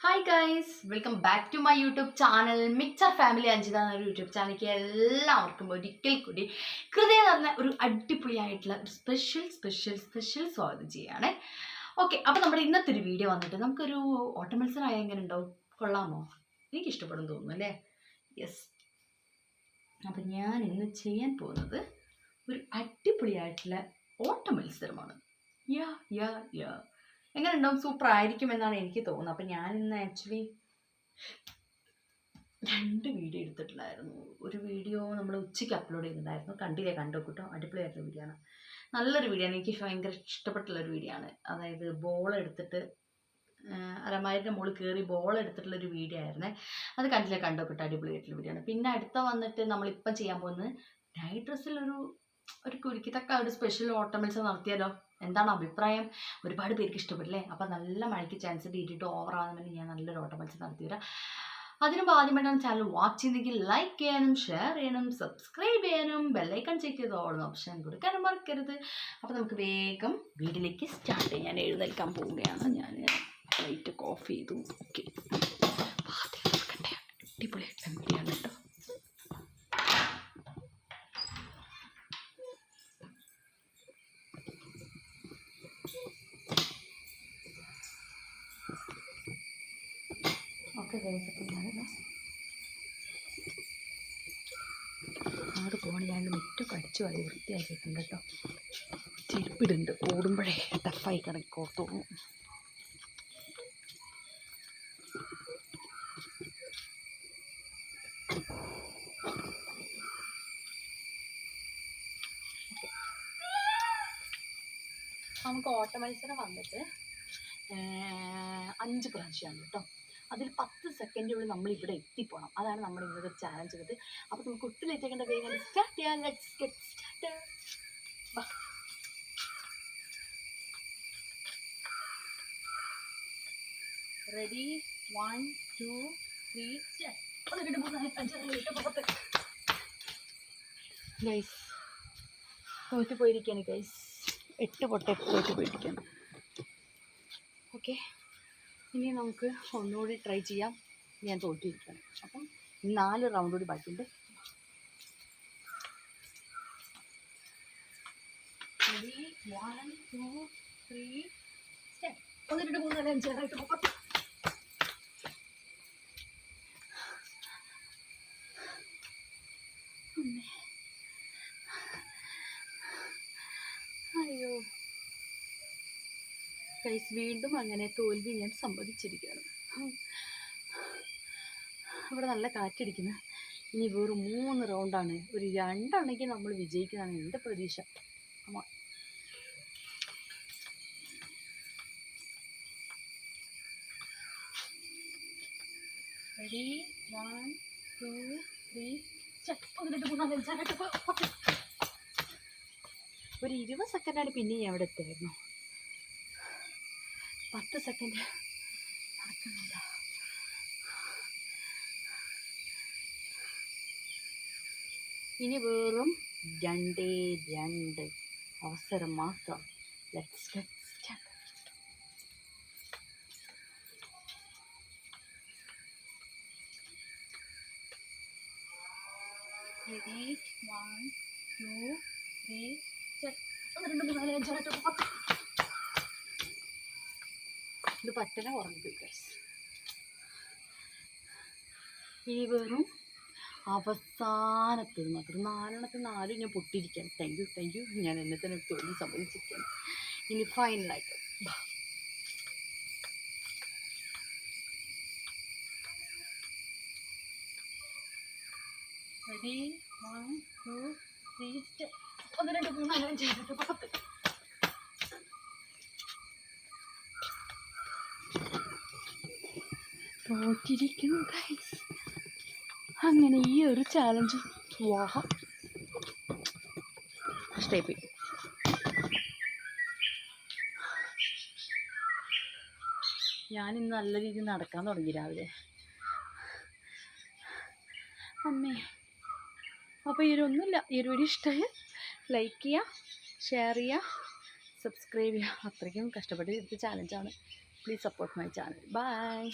Hi guys welcome back to my YouTube channel mixer family Anjitha എന്നൊരു YouTube ചാനലിലേക്ക് എല്ലാവർക്കും ഒരിക്കൽ കൂടി ഹൃദയം നിറഞ്ഞ ഒരു അടിപൊളിയായിട്ടുള്ള ഒരു സ്പെഷ്യൽ സ്പെഷ്യൽ സ്പെഷ്യൽ സ്വാഗതം ചെയ്യാണ്. ഓക്കെ അപ്പോൾ നമ്മുടെ ഇന്നത്തെ ഒരു വീഡിയോ വന്നിട്ട് നമുക്കൊരു ഓട്ട മത്സരമായ എങ്ങനെ ഉണ്ടാവും? കൊള്ളാമോ? എനിക്ക് ഇഷ്ടപ്പെടും തോന്നുന്നു അല്ലേ? യെസ് അപ്പം ഞാൻ ഇന്ന് ചെയ്യാൻ പോകുന്നത് ഒരു അടിപൊളിയായിട്ടുള്ള ഓട്ട മത്സരമാണ് യാ യാ യാ എങ്ങനെ ഉണ്ടാവും സൂപ്പർ ആയിരിക്കും എന്നാണ് എനിക്ക് തോന്നുന്നത്. അപ്പം ഞാൻ ഇന്ന് ആക്ച്വലി രണ്ട് വീഡിയോ എടുത്തിട്ടുണ്ടായിരുന്നു. ഒരു വീഡിയോ നമ്മൾ ഉച്ചയ്ക്ക് അപ്ലോഡ് ചെയ്തിട്ടുണ്ടായിരുന്നു. കണ്ടില്ലേ? കണ്ടോ? കേട്ടോ? അടിപൊളിയായിട്ടുള്ള വീഡിയോ ആണ്. നല്ലൊരു വീഡിയോ ആണ്. എനിക്ക് ഭയങ്കര ഇഷ്ടപ്പെട്ടുള്ള ഒരു വീഡിയോ ആണ്. അതായത് ബോൾ എടുത്തിട്ട് അലമാരിന്റെ മുകളിൽ കയറി ബോൾ എടുത്തിട്ടുള്ള ഒരു വീഡിയോ ആയിരുന്നേ. അത് കണ്ടില്ലേ? കണ്ടോ? കേട്ടോ? അടിപൊളിയായിട്ടുള്ള വീഡിയോ ആണ്. പിന്നെ അടുത്ത വന്നിട്ട് നമ്മളിപ്പം ചെയ്യാൻ പോകുന്നത് നൈറ്റ് ഡ്രസ്സിലൊരു ഒരു കുരുക്കിത്തക്ക ഒരു സ്പെഷ്യൽ ഓട്ടമിൽസ് നടത്തിയാലോ? എന്താണ് അഭിപ്രായം? ഒരുപാട് പേർക്ക് ഇഷ്ടപ്പെട്ടില്ലേ? അപ്പം നല്ല മഴയ്ക്ക് ചാൻസ് ഇട്ടിട്ട് ഓവർ ആകുന്നുണ്ടെങ്കിൽ ഞാൻ നല്ലൊരു ഓട്ടമത്സരം നടത്തി നടത്തിവരാം അതിനു ആദ്യമായിട്ടാണ് ചാനൽ വാച്ച് ചെയ്തെങ്കിൽ ലൈക്ക് ചെയ്യാനും ഷെയർ ചെയ്യാനും സബ്സ്ക്രൈബ് ചെയ്യാനും ബെല്ലൈക്കൺ ചെക്ക് ചെയ്ത് ഓടുന്ന ഓപ്ഷൻ കൊടുക്കാനും മറക്കരുത്. അപ്പോൾ നമുക്ക് വേഗം വീട്ടിലേക്ക് സ്റ്റാർട്ട് ചെയ്യാം. ഞാൻ എഴുന്നേൽക്കാൻ പോവുകയാണ്. ഞാൻ ലൈറ്റ് ഓഫ് ചെയ്തു. ഓക്കെ അടിപൊളിയായിട്ട് വീഡിയോയാണ് കേട്ടോ. ഓക്കെ ഞാനിത് ആട് പോകണ മുറ്റൊക്കെ അടിച്ചു കളി വൃത്തിയാക്കിയിട്ടുണ്ട് കേട്ടോ. ചിരിപ്പിടുണ്ട് ഓടുമ്പോഴേ ടഫായി കിടക്കോ നമുക്ക് ഓട്ട മത്സരം വന്നിട്ട് അഞ്ച് പ്രാവശ്യമാണ് കേട്ടോ. അതിൽ പത്ത് സെക്കൻഡിനുള്ളിൽ നമ്മൾ ഇവിടെ എത്തിപ്പോണം. അതാണ് നമ്മുടെ ഇന്നത്തെ ചാലഞ്ച് ചെയ്തത് അപ്പോൾ നമുക്ക് ഒട്ടും ലേറ്റ് വേഗം സ്റ്റാർട്ട് ചെയ്യാം. Let's get start ready one two three guys തോറ്റു പോയിരിക്കുകയാണ് ഗൈസ് എട്ട് പൊട്ട തോറ്റു പേടിക്കണം. ഓക്കെ? ഇനി നമുക്ക് ഒന്നുകൂടി ട്രൈ ചെയ്യാം. ഞാൻ തോറ്റിരിക്കുകയാണ്. അപ്പം നാല് റൗണ്ട് കൂടി ബാക്കിയുണ്ട്. Step. ഒന്ന് രണ്ട് മൂന്ന് നാല് അഞ്ച് ആറ് എട്ട് ഒമ്പത് പത്ത്. അമ്മേ. അയ്യോ ഗൈസ് വീണ്ടും അങ്ങനെ തോൽവി ഞാൻ സമ്മതിച്ചിരിക്കുകയാണ്. ഇവിടെ നല്ല കാറ്റടിക്കുന്നു. ഇനി വെറും മൂന്ന് റൗണ്ടാണ് ഒരു രണ്ടാണെങ്കിൽ നമ്മൾ വിജയിക്കുന്നതാണ് എന്റെ പ്രതീക്ഷ. അമ്മ. ഒരു ഇരുപത് സെക്കൻഡാണ് പിന്നെ ഞാൻ അവിടെ എത്തുമായിരുന്നു പത്ത് സെക്കൻഡ് നടക്കുന്നില്ല ഇനി വെറും രണ്ടേ രണ്ട് അവസരം മാത്രം. ലെറ്റ്സ് ഗെറ്റ് ഒന്ന് രണ്ട് മൂന്ന് നാല് അഞ്ച് ആറ് എട്ട് ഇത് പറ്റനെ ഉറങ്ങിപ്പോയി ഗൈസ് ഇനി വെറും അവസാനത്തിൽ മാത്രം. നാലെണ്ണത്തിൽ നാലും ഞാൻ പൊട്ടിയിരിക്കാൻ താങ്ക് യു താങ്ക് യു ഞാൻ എന്നെ തന്നെ തൊഴിൽ സമ്മതിച്ചിരിക്കുകയാണ് ഇനി ഫൈനലായിട്ട് റെഡി വൺ ടു ത്രീ ഒന്ന് രണ്ട് മൂന്ന് അഞ്ച് പത്ത്. തോറ്റിരിക്കുന്നു ഗൈസ് അങ്ങനെ ഈ ഒരു ചാലഞ്ച് വാഹ നഷ്ടമായി ഞാൻ ഇന്ന് നല്ല രീതിയിൽ നടക്കാൻ തുടങ്ങി രാവിലെ. അമ്മേ അപ്പോൾ ഈ ഒന്നുമില്ല. ഈ ഒരു വീഡിയോ ഇഷ്ടമായ ലൈക്ക് ചെയ്യുക ഷെയർ ചെയ്യുക സബ്സ്ക്രൈബ് ചെയ്യുക. അത്രയ്ക്കും കഷ്ടപ്പെട്ട് ചാലഞ്ചാണ് please support my channel bye